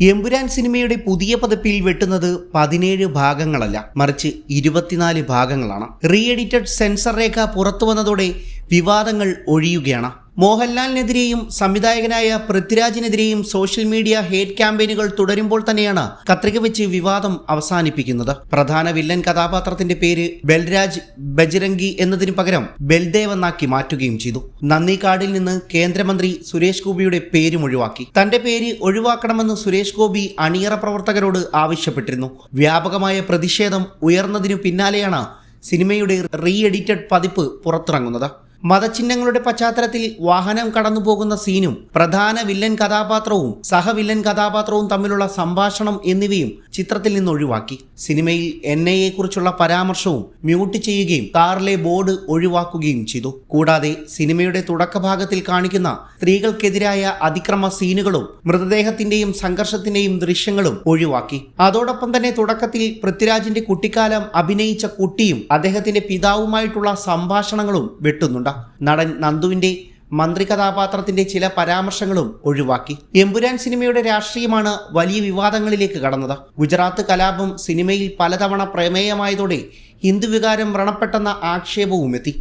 എമ്പുരാൻ സിനിമയുടെ പുതിയ പതിപ്പിൽ വെട്ടുന്നത് പതിനേഴ് ഭാഗങ്ങളല്ല മറിച്ച് ഇരുപത്തിനാല് ഭാഗങ്ങളാണ്. റീ എഡിറ്റഡ് സെൻസർ രേഖ പുറത്തു വന്നതോടെ വിവാദങ്ങൾ ഒഴിയുകയാണ്. മോഹൻലാലിനെതിരെയും സംവിധായകനായ പൃഥ്വിരാജിനെതിരെയും സോഷ്യൽ മീഡിയ ഹേറ്റ് ക്യാമ്പയിനുകൾ തുടരുമ്പോൾ തന്നെയാണ് കത്രിക വെച്ച് വിവാദം അവസാനിപ്പിക്കുന്നത്. പ്രധാന വില്ലൻ കഥാപാത്രത്തിന്റെ പേര് ബൽരാജ് ബജ്രംഗി എന്നതിനു പകരം ബൽദേവ് എന്നാക്കി മാറ്റുകയും ചെയ്തു. നന്ദി കാർഡിൽ നിന്ന് കേന്ദ്രമന്ത്രി സുരേഷ് ഗോപിയുടെ പേരും ഒഴിവാക്കി. തന്റെ പേര് ഒഴിവാക്കണമെന്ന് സുരേഷ് ഗോപി അണിയറ പ്രവർത്തകരോട് ആവശ്യപ്പെട്ടിരുന്നു. വ്യാപകമായ പ്രതിഷേധം ഉയർന്നതിനു പിന്നാലെയാണ് സിനിമയുടെ റീ എഡിറ്റഡ് പതിപ്പ് പുറത്തിറങ്ങുന്നത്. മതചിഹ്നങ്ങളുടെ പശ്ചാത്തലത്തിൽ വാഹനം കടന്നു പോകുന്ന സീനും പ്രധാന വില്ലൻ കഥാപാത്രവും സഹവില്ലൻ കഥാപാത്രവും തമ്മിലുള്ള സംഭാഷണം എന്നിവയും ചിത്രത്തിൽ നിന്ന് ഒഴിവാക്കി സിനിമയിൽ എൻ ഐ പരാമർശവും മ്യൂട്ട് ചെയ്യുകയും കാറിലെ ബോർഡ് ഒഴിവാക്കുകയും ചെയ്തു. കൂടാതെ സിനിമയുടെ തുടക്കഭാഗത്തിൽ കാണിക്കുന്ന സ്ത്രീകൾക്കെതിരായ അതിക്രമ സീനുകളും മൃതദേഹത്തിന്റെയും സംഘർഷത്തിന്റെയും ദൃശ്യങ്ങളും ഒഴിവാക്കി. അതോടൊപ്പം തന്നെ തുടക്കത്തിൽ പൃഥ്വിരാജിന്റെ കുട്ടിക്കാലം അഭിനയിച്ച കുട്ടിയും അദ്ദേഹത്തിന്റെ പിതാവുമായിട്ടുള്ള സംഭാഷണങ്ങളും വെട്ടുന്നുണ്ട്. നടൻ നന്ദുവിന്റെ മന്ത്രി കഥാപാത്രത്തിന്റെ ചില പരാമർശങ്ങളും ഒഴിവാക്കി. എമ്പുരാൻ സിനിമയുടെ രാഷ്ട്രീയമാണ് വലിയ വിവാദങ്ങളിലേക്ക് കടന്നത്. ഗുജറാത്ത് കലാപം സിനിമയിൽ പലതവണ പ്രമേയമായതോടെ ഹിന്ദുവികാരം വ്രണപ്പെട്ടെന്ന ആക്ഷേപവും എത്തി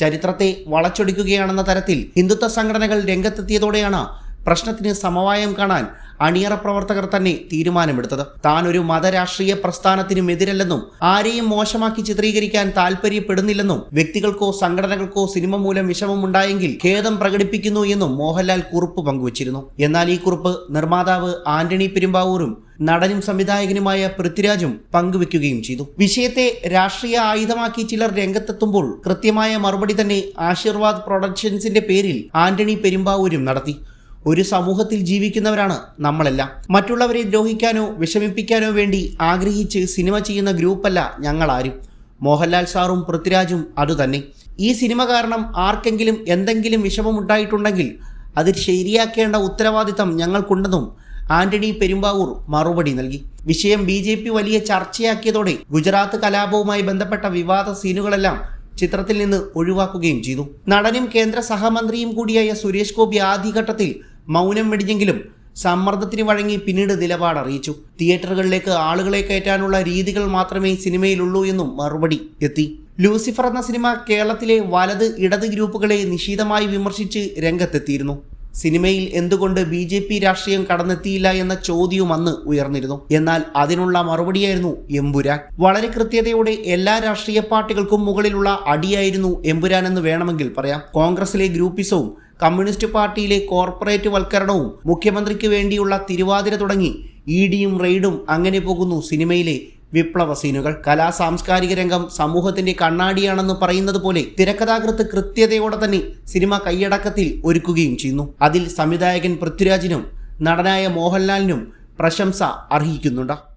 ചരിത്രത്തെ വളച്ചൊടിക്കുകയാണെന്ന തരത്തിൽ ഹിന്ദുത്വ സംഘടനകൾ രംഗത്തെത്തിയതോടെയാണ് പ്രശ്നത്തിന് സമവായം കാണാൻ അണിയറ പ്രവർത്തകർ തന്നെ തീരുമാനമെടുത്തത്. താൻ ഒരു മതരാഷ്ട്രീയ പ്രസ്ഥാനത്തിനും എതിരല്ലെന്നും ആരെയും മോശമാക്കി ചിത്രീകരിക്കാൻ താല്പര്യപ്പെടുന്നില്ലെന്നും വ്യക്തികൾക്കോ സംഘടനകൾക്കോ സിനിമ മൂലം വിഷമമുണ്ടായെങ്കിൽ ഖേദം പ്രകടിപ്പിക്കുന്നു എന്നും മോഹൻലാൽ കുറിപ്പ് പങ്കുവച്ചിരുന്നു. എന്നാൽ ഈ കുറിപ്പ് നിർമ്മാതാവ് ആന്റണി പെരുമ്പാവൂരും നടനും സംവിധായകനുമായ പൃഥ്വിരാജും പങ്കുവെക്കുകയും ചെയ്തു. വിഷയത്തെ രാഷ്ട്രീയ ആയുധമാക്കി ചിലർ രംഗത്തെത്തുമ്പോൾ കൃത്യമായ മറുപടി തന്നെ ആശീർവാദ് പ്രൊഡക്ഷൻസിന്റെ പേരിൽ ആന്റണി പെരുമ്പാവൂരും നടത്തി. ഒരു സമൂഹത്തിൽ ജീവിക്കുന്നവരാണ് നമ്മളെല്ലാം. മറ്റുള്ളവരെ ദ്രോഹിക്കാനോ വിഷമിപ്പിക്കാനോ വേണ്ടി ആഗ്രഹിച്ച് സിനിമ ചെയ്യുന്ന ഗ്രൂപ്പല്ല ഞങ്ങളാരും. മോഹൻലാൽ സാറും പൃഥ്വിരാജും അതുതന്നെ. ഈ സിനിമ കാരണം ആർക്കെങ്കിലും എന്തെങ്കിലും വിഷമമുണ്ടായിട്ടുണ്ടെങ്കിൽ അത് ശരിയാക്കേണ്ട ഉത്തരവാദിത്തം ഞങ്ങൾക്കുണ്ടെന്നും ആന്റണി പെരുമ്പാവൂർ മറുപടി നൽകി. വിഷയം ബി ജെ പി വലിയ ചർച്ചയാക്കിയതോടെ ഗുജറാത്ത് കലാപവുമായി ബന്ധപ്പെട്ട വിവാദ സീനുകളെല്ലാം ചിത്രത്തിൽ നിന്ന് ഒഴിവാക്കുകയും ചെയ്തു. നടനും കേന്ദ്ര സഹമന്ത്രിയും കൂടിയായ സുരേഷ് ഗോപി ആദ്യഘട്ടത്തിൽ മൗനം വെടിഞ്ഞെങ്കിലും സമ്മർദ്ദത്തിന് വഴങ്ങി പിന്നീട് നിലപാട് അറിയിച്ചു. തിയേറ്ററുകളിലേക്ക് ആളുകളെ കയറ്റാനുള്ള രീതികൾ മാത്രമേ സിനിമയിലുള്ളൂ എന്നും മറുപടി എത്തി. ലൂസിഫർ എന്ന സിനിമ കേരളത്തിലെ വലത് ഇടത് ഗ്രൂപ്പുകളെ നിശിതമായി വിമർശിച്ച് രംഗത്തെത്തിയിരുന്നു. സിനിമയിൽ എന്തുകൊണ്ട് ബി ജെ പി രാഷ്ട്രീയം കടന്നെത്തിയില്ല എന്ന ചോദ്യവും അന്ന് ഉയർന്നിരുന്നു. എന്നാൽ അതിനുള്ള മറുപടിയായിരുന്നു എമ്പുരാൻ. വളരെ കൃത്യതയോടെ എല്ലാ രാഷ്ട്രീയ പാർട്ടികൾക്കും മുകളിലുള്ള അടിയായിരുന്നു എമ്പുരാൻ എന്ന് വേണമെങ്കിൽ പറയാം. കോൺഗ്രസിലെ ഗ്രൂപ്പിസവും കമ്മ്യൂണിസ്റ്റ് പാർട്ടിയിലെ കോർപ്പറേറ്റ് വൽക്കരണവും മുഖ്യമന്ത്രിക്ക് വേണ്ടിയുള്ള തിരുവാതിര തുടങ്ങി. ഇഡിയും റെയ്ഡും അങ്ങനെ പോകുന്നു സിനിമയിലെ വിപ്ലവ സീനുകൾ. കലാ സാംസ്കാരിക രംഗം സമൂഹത്തിന്റെ കണ്ണാടിയാണെന്ന് പറയുന്നത് പോലെ തിരക്കഥാകൃത്ത് കൃത്യതയോടെ തന്നെ സിനിമ കൈയടക്കത്തിൽ ഒരുക്കുകയും ചെയ്യുന്നു. അതിൽ സംവിധായകൻ പൃഥ്വിരാജിനും നടനായ മോഹൻലാലിനും പ്രശംസ അർഹിക്കുന്നുണ്ട്.